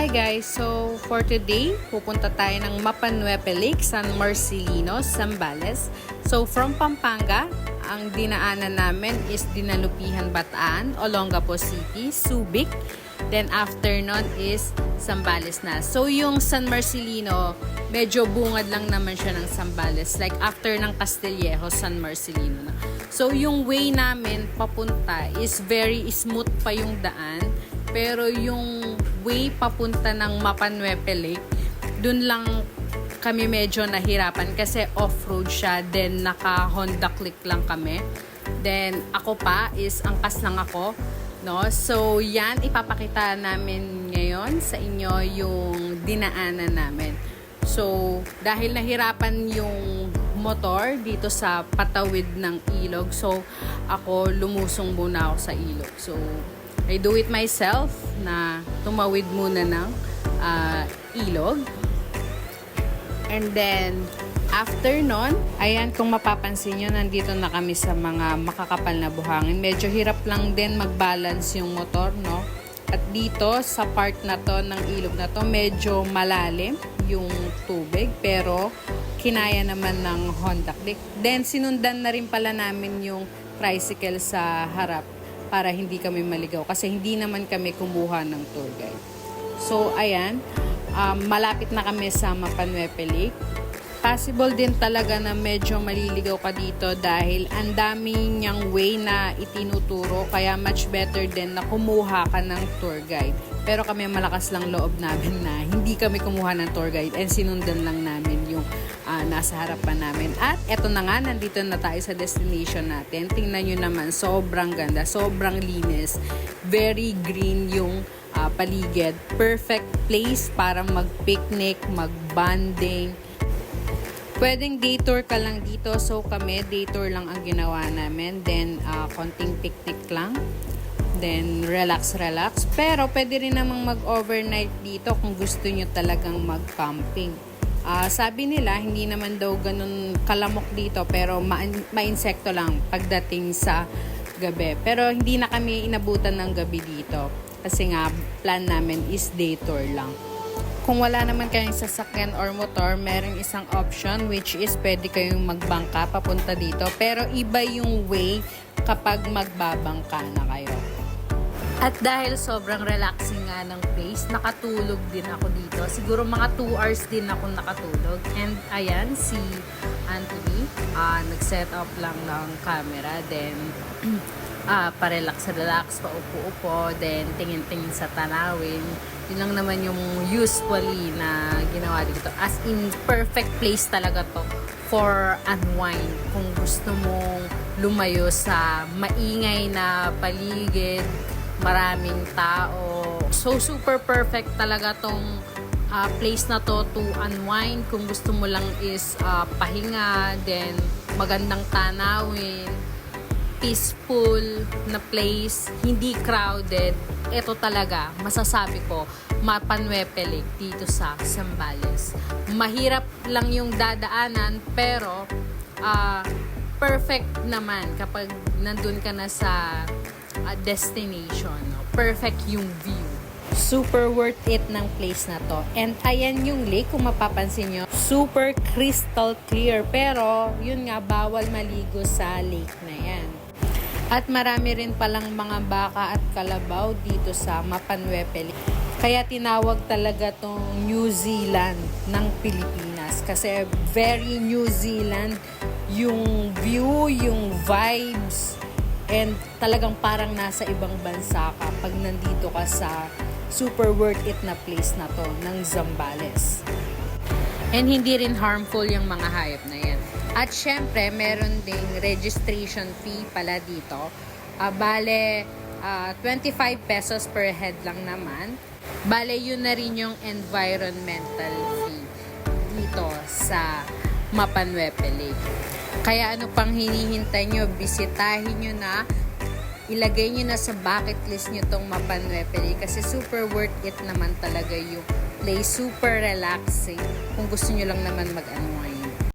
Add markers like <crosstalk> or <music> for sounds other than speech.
Hi guys! So, for today, pupunta tayo ng Mapanuepe Lake, San Marcelino, Zambales. So, from Pampanga, ang dinaanan namin is Dinalupihan, Bataan, Olongapo City, Subic. Then, after nun is Zambales na. So, yung San Marcelino, medyo bungad lang naman siya ng Zambales. Like, after ng Castillejo, San Marcelino na. So, yung way namin papunta is very smooth pa yung daan. Pero yung way papunta ng Mapanuepe Lake, dun lang kami medyo nahirapan kasi off-road siya. Then, naka Honda Click lang kami. Then, ako pa is angkas lang ako. No? So, yan, ipapakita namin ngayon sa inyo yung dinaanan namin. So, dahil nahirapan yung motor dito sa patawid ng ilog, so ako lumusong muna ako sa ilog. So, I do it myself na tumawid muna ng ah, ilog. And then, after nun, ayan, kung mapapansin nyo, nandito na kami sa mga makakapal na buhangin. Medyo hirap lang din mag-balance yung motor, no? At dito, sa part na to, ng ilog na to, medyo malalim yung tubig. Pero, kinaya naman ng Honda Click. Then, sinundan na rin pala namin yung tricycle sa harap para hindi kami maligaw. Kasi hindi naman kami kumuha ng tour guide. So, ayan. Um, malapit na kami sa Mapanuepe Lake. Possible din talaga na medyo maliligaw ka dito dahil ang dami niyang way na itinuturo kaya much better din na kumuha ka ng tour guide. Pero kami malakas lang loob namin na hindi kami kumuha ng tour guide and sinundan lang namin yung ah, nasa harapan namin. At eto na nga, nandito na tayo sa destination natin. Tingnan nyo naman, sobrang ganda, sobrang linis. Very green yung ah, paligid. Perfect place para mag-picnic, mag-bonding. Pwedeng day tour ka lang dito. So kami, day tour lang ang ginawa namin. Then, ah, konting picnic lang. Then, relax, relax. Pero, pwede rin namang mag-overnight dito kung gusto nyo talagang mag-camping. Ah, sabi nila, hindi naman daw ganun kalamok dito, pero ma- ma-insekto lang pagdating sa gabi. Pero, hindi na kami inabutan ng gabi dito. Kasi nga, plan namin is day tour lang. Kung wala naman kayong sasakyan or motor, merong isang option which is pwede kayong magbangka papunta dito. Pero iba yung way kapag magbabangka na kayo. At dahil sobrang relaxing nga ng place, nakatulog din ako dito. Siguro mga 2 hours din ako nakatulog. And ayan, si Anthony, ah nag-set up lang ng camera. Then, <clears throat> ah pa-relax-relax, paupo-upo. Then, tingin-tingin sa tanawin. Yun lang naman yung usually na ginawa dito. As in, perfect place talaga to for unwind. Kung gusto mong lumayo sa maingay na paligid, maraming tao. So, super perfect talaga tong ah, place na to to unwind. Kung gusto mo lang is ah, pahinga, then magandang tanawin, peaceful na place, hindi crowded. Ito talaga, masasabi ko, Mapanuepe Lake dito sa Zambales. Mahirap lang yung dadaanan, pero ah, perfect naman kapag nandun ka na sa ah, destination. Perfect yung view. Super worth it ng place na to. And ayan yung lake, kung mapapansin nyo, super crystal clear. Pero, yun nga, bawal maligo sa lake na. At marami rin palang mga baka at kalabaw dito sa Mapanuepe Lake. Kaya tinawag talaga tong New Zealand ng Pilipinas. Kasi very New Zealand yung view, yung vibes, and talagang parang nasa ibang bansa ka pag nandito ka sa super worth it na place na to ng Zambales. And hindi rin harmful yung mga hayop na yan. At syempre, meron ding registration fee pala dito. Ah, bale, ah, 25 pesos per head lang naman. Bale, yun na rin yung environmental fee dito sa Mapanuepe Lake. Kaya ano pang hinihintay nyo, bisitahin nyo na, ilagay nyo na sa bucket list nyo tong Mapanuepe Lake kasi super worth it naman talaga yung place, super relaxing kung gusto nyo lang naman mag-unwind.